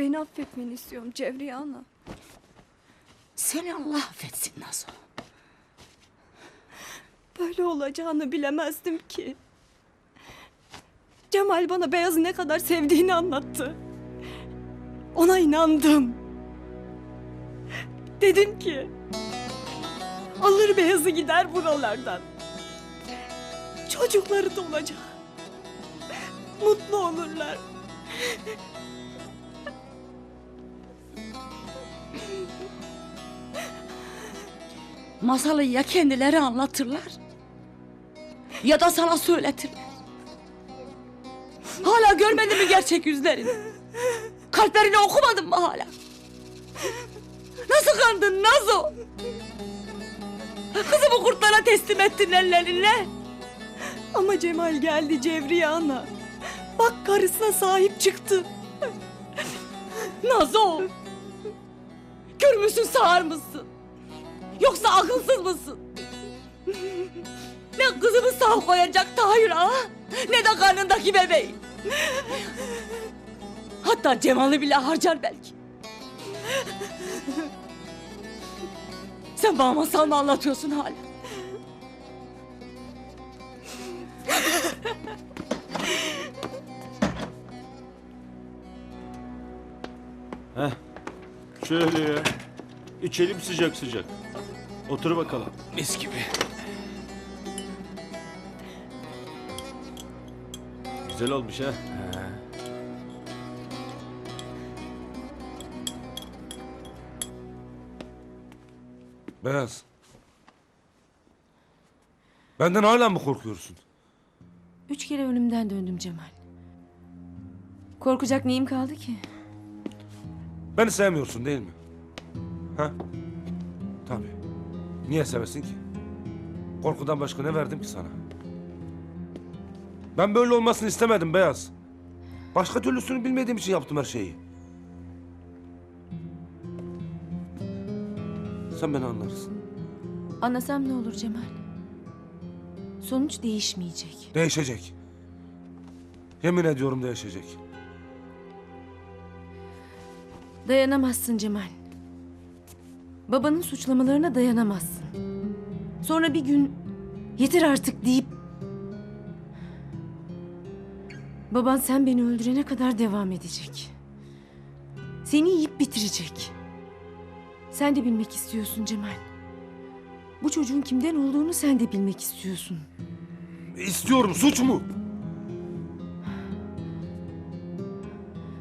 Beni affetmeni istiyorum Cevriye ana. Seni Allah affetsin Nazo. Böyle olacağını bilemezdim ki. Cemal bana Beyaz'ı ne kadar sevdiğini anlattı. Ona inandım. Dedim ki... Alır Beyaz'ı gider buralardan. Çocukları da olacak. Mutlu olurlar. Masalı ya kendileri anlatırlar ya da sana söyletirler. Hala görmedin mi gerçek yüzlerini? Kalplerini okumadın mı hala? Nasıl kandın Nazo? Kızımı kurtlara teslim ettin ellerinle. Ama Cemal geldi Cevriye ana. Bak karısına sahip çıktı. Nazo! Kör müsün sağır mısın? Yoksa akılsız mısın? Ne kızımı sağ koyacak Tahir ağa, ne de karnındaki bebeği. Hatta Cemal'i bile harcar belki. Sen bana masal mı anlatıyorsun hala? Heh. Şöyle ya. İçelim sıcak sıcak. Otur bakalım. Mis gibi. Güzel olmuş ha. Beyaz. Benden hala mı korkuyorsun? Üç kere ölümden döndüm Cemal. Korkacak neyim kaldı ki? Beni sevmiyorsun değil mi? Ha? Niye sevesin ki? Korkudan başka ne verdim ki sana? Ben böyle olmasını istemedim Beyaz. Başka türlüsünü bilmediğim için yaptım her şeyi. Sen beni anlarsın. Anlasam ne olur Cemal? Sonuç değişmeyecek. Değişecek. Yemin ediyorum değişecek. Dayanamazsın Cemal. Babanın suçlamalarına dayanamazsın. Sonra bir gün yeter artık deyip... Baban sen beni öldürene kadar devam edecek. Seni yiyip bitirecek. Sen de bilmek istiyorsun Cemal. Bu çocuğun kimden olduğunu sen de bilmek istiyorsun. İstiyorum suç mu?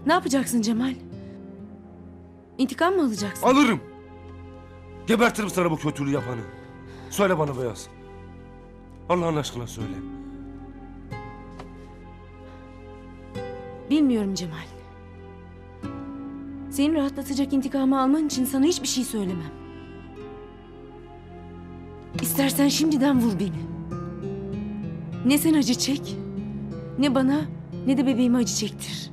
Ne yapacaksın Cemal? İntikam mı alacaksın? Alırım. Gebertirim sana bu kötülüğü yapanı. Söyle bana Beyaz. Allah'ın aşkına söyle. Bilmiyorum Cemal. Seni rahatlatacak intikamı alman için sana hiçbir şey söylemem. İstersen şimdiden vur beni. Ne sen acı çek, ne bana ne de bebeğime acı çektir.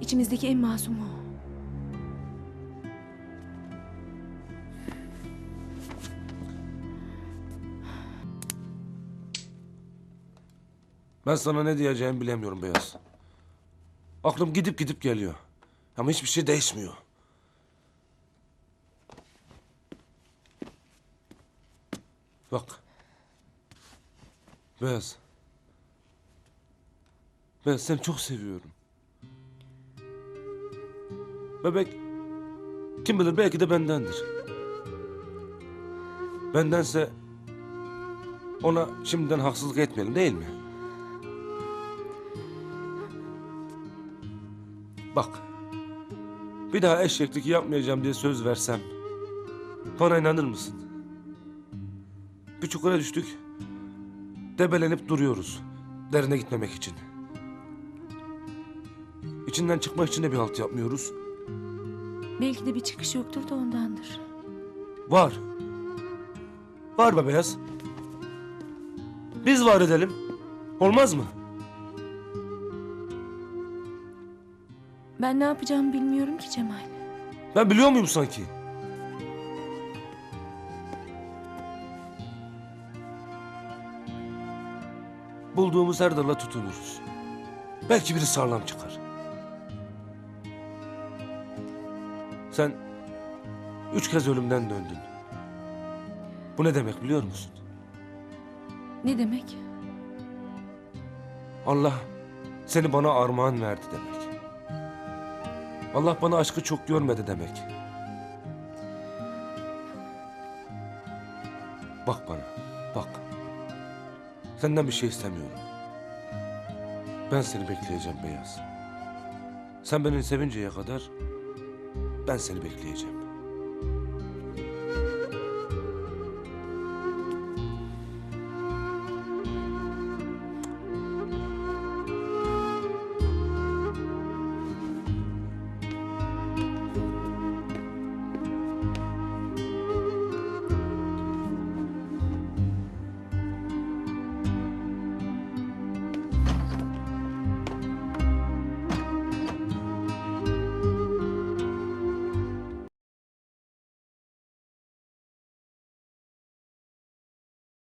İçimizdeki en masum o. Ben sana ne diyeceğimi bilemiyorum Beyaz. Aklım gidip gidip geliyor. Ama hiçbir şey değişmiyor. Bak. Beyaz. Beyaz seni çok seviyorum. Bebek kim bilir belki de bendendir. Bendense ona şimdiden haksızlık etmeyelim değil mi? Bak. Bir daha eşeklik yapmayacağım diye söz versem. Bana inanır mısın? Bir çukura düştük. Debelenip duruyoruz. Derine gitmemek için. İçinden çıkmak için de bir halt yapmıyoruz. Belki de bir çıkış yoktur da ondandır. Var. Var be beyaz. Biz var edelim. Olmaz mı? Ben ne yapacağımı bilmiyorum ki Cemal. Ben biliyor muyum sanki? Bulduğumuz her dala tutunuruz. Belki biri sağlam çıkar. Sen üç kez ölümden döndün. Bu ne demek biliyor musun? Ne demek? Allah seni bana armağan verdi demek. Allah bana aşkı çok görmedi demek. Bak bana, bak. Senden bir şey istemiyorum. Ben seni bekleyeceğim Beyaz. Sen beni sevinceye kadar ben seni bekleyeceğim.